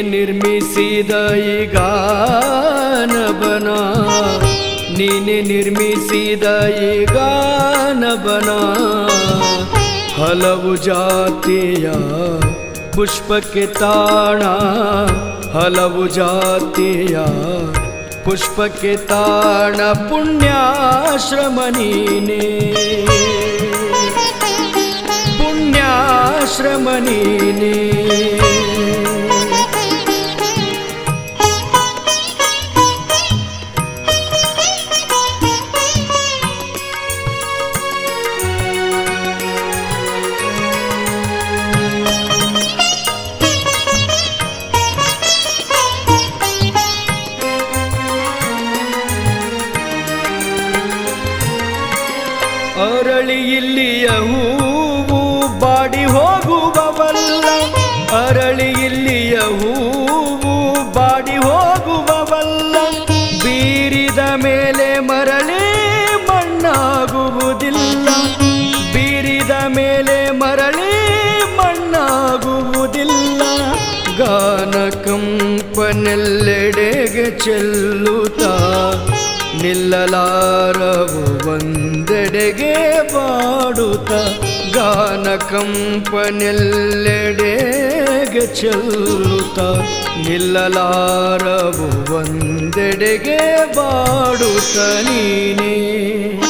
ನಿರ್ಮಿಸಿದ ಈ ಗಾನಬನ ನೀನೆ ನಿರ್ಮಿಸಿದ ಈ ಗಾನಬನ ಹಲವು ಜಾತಿಯ ಪುಷ್ಪಕ್ಕೆ ತಾಣ. ಹಲವು ಜಾತಿಯ ಪುಷ್ಪಕ್ಕೆ ತಾಣ. ಪುಣ್ಯಾಶ್ರಮ ನೀನೇ. ಪುಣ್ಯಾಶ್ರಮ ನೀನೇ. ಅರಳಿ ಇಲ್ಲಿಯ ಹೂವು ಬಾಡಿ ಹೋಗುವವಲ್ಲ. ಅರಳಿ ಇಲ್ಲಿಯ ಹೂವು ಬಾಡಿ ಹೋಗುವವಲ್ಲ. ಬೀರಿದ ಮೇಲೆ ಮರಳಿ ಮಣ್ಣಾಗುವುದಿಲ್ಲ. ಬೀರಿದ ಮೇಲೆ ಮರಳಿ ಮಣ್ಣಾಗುವುದಿಲ್ಲ. ಗಾನ ಕಂಪನೆಲ್ಲೆಡೆಗೆ ಚೆಲ್ಲುತ್ತಾ ನಿಲ್ಲಲಾರವು ಒಂದೆಡೆಗೆ ಬಾಡುತ್ತ ಗಾನ ಕಂಪನೆಲ್ಲೆಡೆಗೆ ಚೆಲ್ಲುತ್ತ. ನಿಲ್ಲಲಾರವು ಒಂದೆಡೆಗೆ ಬಾಡುತ್ತ ನೀನೇ.